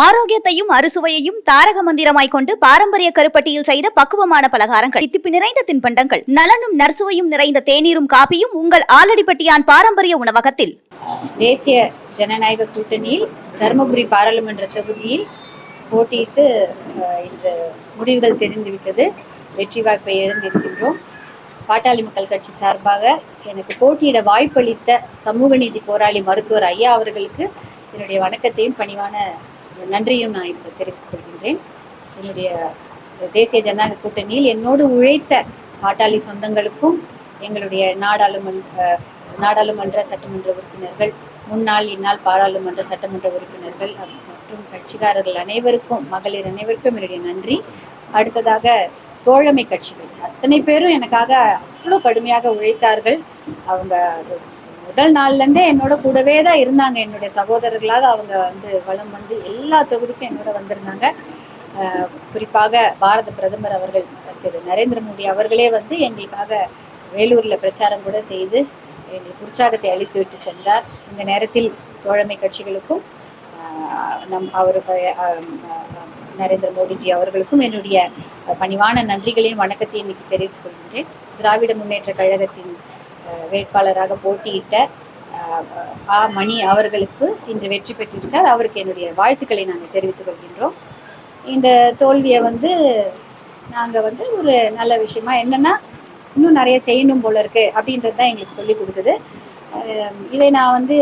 ஆரோக்கியத்தையும் அறுசுவையையும் தாரக மந்திரமாய் கொண்டு பாரம்பரிய கருப்பட்டியில் செய்த பக்குவமான பலகாரங்கள். தித்திப்பு நிறைந்த தின்பண்டங்கள். நலனும் நர்சுவையும் நிறைந்த தேநீரும் காப்பியும் உங்கள் ஆலடிப்பட்டியான் பாரம்பரிய உணவகத்தில். தேசிய ஜனநாயக கூட்டணியில் தருமபுரி பாராளுமன்ற தொகுதியில் போட்டியிட்டு இன்று முடிவுகள் தெரிந்துவிட்டது. வெற்றி வாய்ப்பை இழந்திருக்கின்றோம். பாட்டாளி மக்கள் கட்சி சார்பாக எனக்கு போட்டியிட வாய்ப்பளித்த சமூக நீதி போராளி மருத்துவர் ஐயா அவர்களுக்கு என்னுடைய வணக்கத்தையும் பணிவான நன்றியும் நான் இப்போ தெரிவித்துக் கொள்கின்றேன். என்னுடைய தேசிய ஜனநாயக கூட்டணியில் என்னோடு உழைத்த பாட்டாளி சொந்தங்களுக்கும் எங்களுடைய நாடாளுமன்ற நாடாளுமன்ற சட்டமன்ற உறுப்பினர்கள் முன்னாள் இந்நாள் பாராளுமன்ற சட்டமன்ற உறுப்பினர்கள் மற்றும் கட்சிக்காரர்கள் அனைவருக்கும் மகளிர் அனைவருக்கும் என்னுடைய நன்றி. அடுத்ததாக தோழமை கட்சிகள். அத்தனை பேரும் எனக்காக அவ்வளோ கடுமையாக உழைத்தார்கள். அவங்க முதல் நாள்லேருந்தே என்னோட கூடவே தான் இருந்தாங்க. என்னுடைய சகோதரர்களாக அவங்க வந்து வளம் வந்து எல்லா தொகுதிக்கும் என்னோட வந்திருந்தாங்க. குறிப்பாக பாரத பிரதமர் அவர்கள் திரு. நரேந்திர மோடி அவர்களே வந்து எங்களுக்காக வேலூரில் பிரச்சாரம் கூட செய்து எங்களுக்கு உற்சாகத்தை அளித்து விட்டு சென்றார். இந்த நேரத்தில் தோழமை கட்சிகளுக்கும் நம் அவருக்கு நரேந்திர மோடிஜி அவர்களுக்கும் என்னுடைய பணிவான நன்றிகளையும் வணக்கத்தையும் இன்னைக்கு தெரிவித்துக் கொள்கின்றேன். திராவிட முன்னேற்ற கழகத்தின் வேட்பாளராக போட்டியிட்ட ஆ மணி அவர்களுக்கு இன்று வெற்றி பெற்றிருக்கார் அவருக்கு என்னுடைய வாழ்த்துக்களை நாங்கள் தெரிவித்துக் கொள்கின்றோம். இந்த தோல்வியை வந்து நாங்கள் வந்து ஒரு நல்ல விஷயமா என்னன்னா இன்னும் நிறைய செய்யணும் போல இருக்குது அப்படின்றது தான் எங்களுக்கு சொல்லி கொடுக்குது. இதை நான் வந்து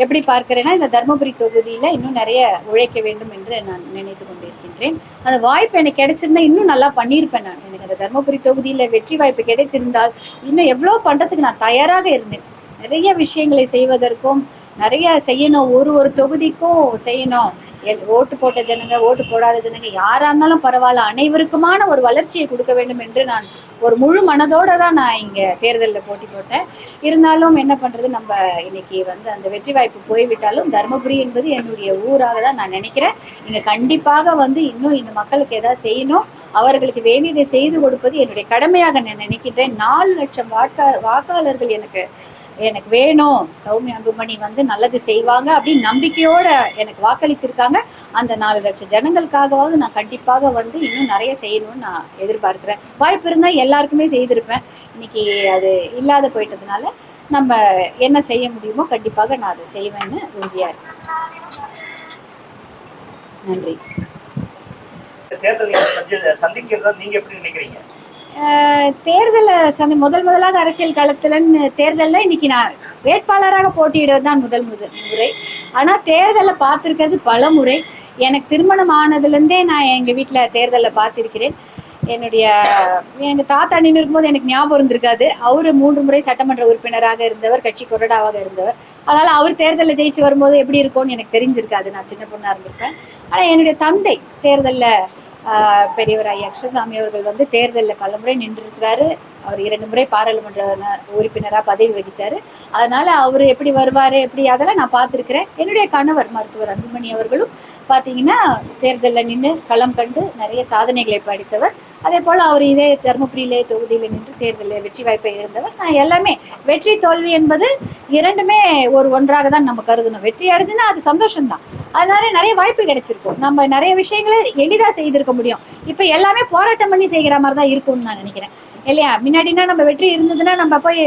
எப்படி பார்க்கிறேன்னா இந்த தர்மபுரி தொகுதியில் இன்னும் நிறைய உழைக்க வேண்டும் என்று நான் நினைத்து கொண்டிருக்கின்றேன். அந்த வாய்ப்பு எனக்கு கிடைச்சிருந்தா இன்னும் நல்லா பண்ணியிருப்பேன் நான். எனக்கு அந்த தருமபுரி தொகுதியில் வெற்றி வாய்ப்பு கிடைத்திருந்தால் இன்னும் எவ்வளோ பண்ணுறதுக்கு நான் தயாராக இருந்தேன். நிறைய விஷயங்களை செய்வதற்கும் நிறைய செய்யணும். ஒரு ஒரு தொகுதிக்கும் செய்யணும். ஓட்டு போட்ட ஜனங்க ஓட்டு போடாத ஜனங்க யாரா இருந்தாலும் பரவாயில்ல. அனைவருக்குமான ஒரு வளர்ச்சியை கொடுக்க வேண்டும் என்று நான் ஒரு முழு மனதோட தான் நான் இங்கே தேர்தலில் போட்டி போட்டேன். இருந்தாலும் என்ன பண்ணுறது நம்ம இன்னைக்கு வந்து அந்த வெற்றி வாய்ப்பு போய்விட்டாலும் தருமபுரி என்பது என்னுடைய ஊராக தான் நான் நினைக்கிறேன். இங்கே கண்டிப்பாக வந்து இன்னும் இந்த மக்களுக்கு ஏதாவது செய்யணும். அவர்களுக்கு வேண்டியதை செய்து கொடுப்பது என்னுடைய கடமையாக நான் நினைக்கின்றேன். நாலு லட்சம் வாக்கா வாக்காளர்கள் எனக்கு எனக்கு வேணும். சௌமியா அன்புமணி வந்து நல்லது செய்வாங்க அப்படின்னு நம்பிக்கையோட எனக்கு வாக்களித்திருக்காங்க. அந்த நாலு லட்சம் ஜனங்களுக்காகவாவது நான் கண்டிப்பாக வந்து இன்னும் நிறைய செய்யணும்னு நான் எதிர்பார்க்குறேன். வாய்ப்பு இருந்தால் எல்லாருக்குமே செய்திருப்பேன். இன்னைக்கு அது இல்லாத போயிட்டதுனால நம்ம என்ன செய்ய முடியுமோ கண்டிப்பாக நான் அதை செய்வேன்னு உறுதியாக இருக்கேன். நன்றி. தேர்தல் சந்திக்கிறதா நீங்க எப்படி நினைக்கிறீங்க? தேர்தலை சந்தி முதல் முதலாக அரசியல் களத்துலன்னு தேர்தலில் இன்னைக்கு நான் வேட்பாளராக போட்டியிடுவது தான் முதல் முதல் முறை. ஆனால் தேர்தலை பார்த்துருக்கிறது பல முறை. எனக்கு திருமணம் ஆனதுலேருந்தே நான் எங்கள் வீட்டில் தேர்தலை பார்த்துருக்கிறேன். என்னுடைய எங்கள் தாத்தா நின்று இருக்கும்போது எனக்கு ஞாபகம் இருந்திருக்காது. அவர் மூன்று முறை சட்டமன்ற உறுப்பினராக இருந்தவர் கட்சி கொறடாவாக இருந்தவர். அதனால் அவர் தேர்தலில் ஜெயிச்சு வரும்போது எப்படி இருக்கும்னு எனக்கு தெரிஞ்சிருக்காது. நான் சின்ன பொண்ணாக இருந்திருப்பேன். ஆனால் என்னுடைய தந்தை தேர்தலில் பெரியவர் ஐயா கிருஷ்ணசாமி அவர்கள் வந்து தேர்தலில் பலமுறை நின்றிருக்கிறாரு. அவர் இரண்டு முறை பாராளுமன்ற உறுப்பினராக பதவி வகித்தார் அதனால் அவர் எப்படி வருவார் எப்படி அதெல்லாம் நான் பார்த்துருக்குறேன். என்னுடைய கணவர் மருத்துவர் அன்புமணி அவர்களும் பார்த்தீங்கன்னா தேர்தலில் நின்று களம் கண்டு நிறைய சாதனைகளை படித்தவர். அதே போல் அவர் இதே தருமபுரியிலே தொகுதியில் நின்று தேர்தலில் வெற்றி வாய்ப்பை இழந்தவர். நான் எல்லாமே வெற்றி தோல்வி என்பது இரண்டுமே ஒரு ஒன்றாக தான் நம்ம கருதணும். வெற்றி அடைஞ்சுன்னா அது சந்தோஷம்தான். அதனால நிறைய வாய்ப்பு கிடைச்சிருக்கும். நம்ம நிறைய விஷயங்களை எளிதாக செய்திருக்கோம் முடியும். இப்போ எல்லாமே போராட்டம் பண்ணி செய்கிற மாதிரி தான் இருக்கும்னு நான் நினைக்கிறேன். இல்லையா? முன்னாடினா நம்ம வெற்றி இருந்ததுன்னா நம்ம போய்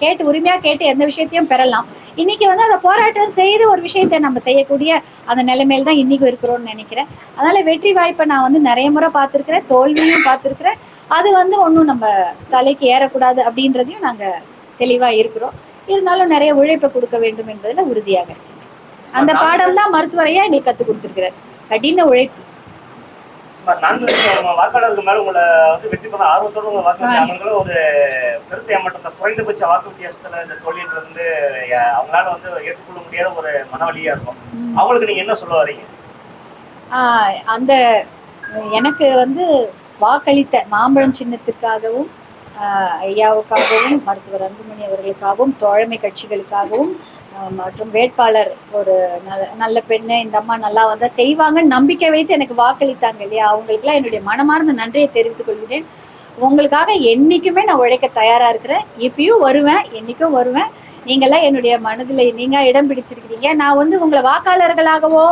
கேட்டு உரிமையாக கேட்டு எந்த விஷயத்தையும் பெறலாம். இன்னைக்கு வந்து அந்த போராட்டம் செய்து ஒரு விஷயத்தை நம்ம செய்யக்கூடிய அந்த நிலைமையில தான் இன்னைக்கு இருக்கிறோம்னு நினைக்கிறேன். அதனால வெற்றி வாய்ப்பை நான் வந்து நிறைய முறை பார்த்துருக்கிறேன். தோல்வியும் பார்த்துருக்கிறேன். அது வந்து ஒன்றும் நம்ம தலைக்கு ஏறக்கூடாது அப்படின்றதையும் நாங்கள் தெளிவாக இருக்கிறோம். இருந்தாலும் நிறைய உழைப்பை கொடுக்க வேண்டும் என்பதில் உறுதியாக இருக்கேன் அந்த பாடம் தான் மருத்துவரையா எங்களுக்கு கற்றுக் கொடுத்துருக்கிறார். கடின உழைப்பு. நான்கு லட்சம் வாக்காளர்கள் மேல உங்களை வந்து வெற்றி பெற ஆர்வத்தோட உங்களை வாக்களிச்சு அவங்களும் ஒரு பெருத்த ஏமாற்றம் குறைந்தபட்ச வாக்கு வித்தியாசத்துல இந்த தொழில்ன்றது வந்து அவங்களால வந்து ஏற்றுக்கொள்ள முடியாத ஒரு மனவழியா இருக்கும். அவங்களுக்கு நீங்க என்ன சொல்ல வரீங்க? அந்த எனக்கு வந்து வாக்களித்த மாம்பழம் சின்னத்திற்காகவும் ஐயாவுக்காகவும் மருத்துவர் அன்புமணி அவர்களுக்காகவும் தோழமை கட்சிகளுக்காகவும் மற்றும் வேட்பாளர் ஒரு நல்ல நல்ல பெண்ணு இந்த அம்மா நல்லா வந்தால் செய்வாங்கன்னு நம்பிக்கை வைத்து எனக்கு வாக்களித்தாங்க இல்லையா? அவங்களுக்குலாம் என்னுடைய மனமார்ந்த நன்றியை தெரிவித்துக் கொள்கிறேன். உங்களுக்காக என்றைக்குமே நான் உழைக்க தயாராக இருக்கிறேன். இப்பயும் வருவேன் என்றைக்கும் வருவேன். நீங்களாம் என்னுடைய மனதில் நீங்கள் இடம் பிடிச்சிருக்கிறீங்க. நான் வந்து உங்களை வாக்காளர்களாகவோ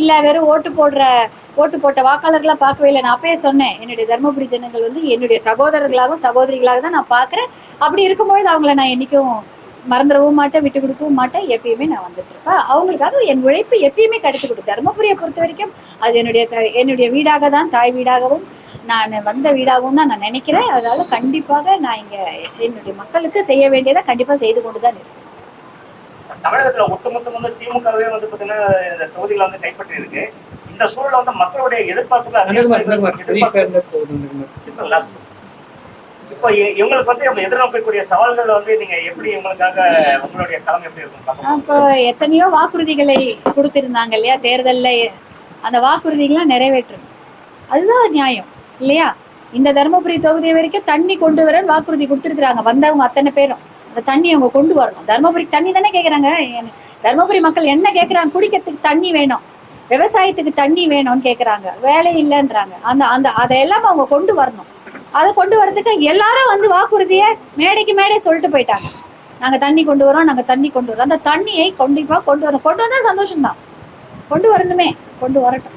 இல்லை வெறும் ஓட்டு போடுற ஓட்டு போட்ட வாக்காளர்களாக பார்க்கவே இல்லை. நான் அப்பயே சொன்னேன் என்னுடைய தருமபுரி ஜனங்கள் வந்து என்னுடைய சகோதரர்களாகவும் சகோதரிகளாக தான் நான் பார்க்குறேன். அப்படி இருக்கும்பொழுது அவங்கள நான் என்றைக்கும் மறந்துடவும் மாட்டேன் விட்டு கொடுக்கவும் மாட்டேன். எப்பயுமே நான் வந்துட்டு இருப்பேன். அவங்களுக்காக என் உழைப்பு எப்பயுமே கிடைத்து கொடுத்து தருமபுரியை பொறுத்த வரைக்கும் அது என்னுடைய என்னுடைய வீடாக தான் தாய் வீடாகவும் நான் வந்த வீடாகவும் தான் நான் நினைக்கிறேன். அதனால கண்டிப்பாக நான் இங்கே என்னுடைய மக்களுக்கு செய்ய வேண்டியதை கண்டிப்பாக செய்து கொண்டு தான் இருக்கேன். தமிழகத்துல ஒட்டுமொத்தம் வந்து திமுகவே வந்து பாத்தீங்கன்னா இந்த தொகுதிகளை வந்து கைப்பற்றி இருக்கு இந்த சூழல்ல வந்து மக்களுடைய எதிர்பார்ப்புகள் இப்போ இவங்களுக்கு வந்து நம்ம எதிர்நோக்கக்கூடிய சவால்கள் வந்து நீங்க எப்படி இவங்களுக்காக உங்களுடைய களம் எப்படி இருக்கும்? அப்போ எத்தனையோ வாக்குறுதிகளை கொடுத்திருந்தாங்க இல்லையா? தேர்தலில் அந்த வாக்குறுதிகள்லாம் நிறைவேற்றும். அதுதான் நியாயம் இல்லையா? இந்த தருமபுரி தொகுதி வரைக்கும் தண்ணி கொண்டு வரன்னு வாக்குறுதி கொடுத்துருக்குறாங்க வந்தவங்க அத்தனை பேரும். அந்த தண்ணி அவங்க கொண்டு வரணும். தருமபுரிக்கு தண்ணி தானே கேட்குறாங்க தருமபுரி மக்கள் என்ன கேட்குறாங்க குடிக்கிறதுக்கு தண்ணி வேணும். விவசாயத்துக்கு தண்ணி வேணும்னு கேட்குறாங்க வேலை இல்லைன்றாங்க. அந்த அந்த அதையெல்லாம் அவங்க கொண்டு வரணும். அதை கொண்டு வரதுக்கு எல்லாரும் வந்து வாக்குறுதியை மேடைக்கு மேடை சொல்லிட்டு போயிட்டாங்க. நாங்கள் தண்ணி கொண்டு வரோம் நாங்கள் தண்ணி கொண்டு வரோம். அந்த தண்ணியை கண்டிப்பாக கொண்டு வரோம் கொண்டு வந்தால் சந்தோஷம்தான். கொண்டு வரணுமே கொண்டு வரட்டும்.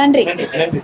நன்றி. நன்றி நன்றி.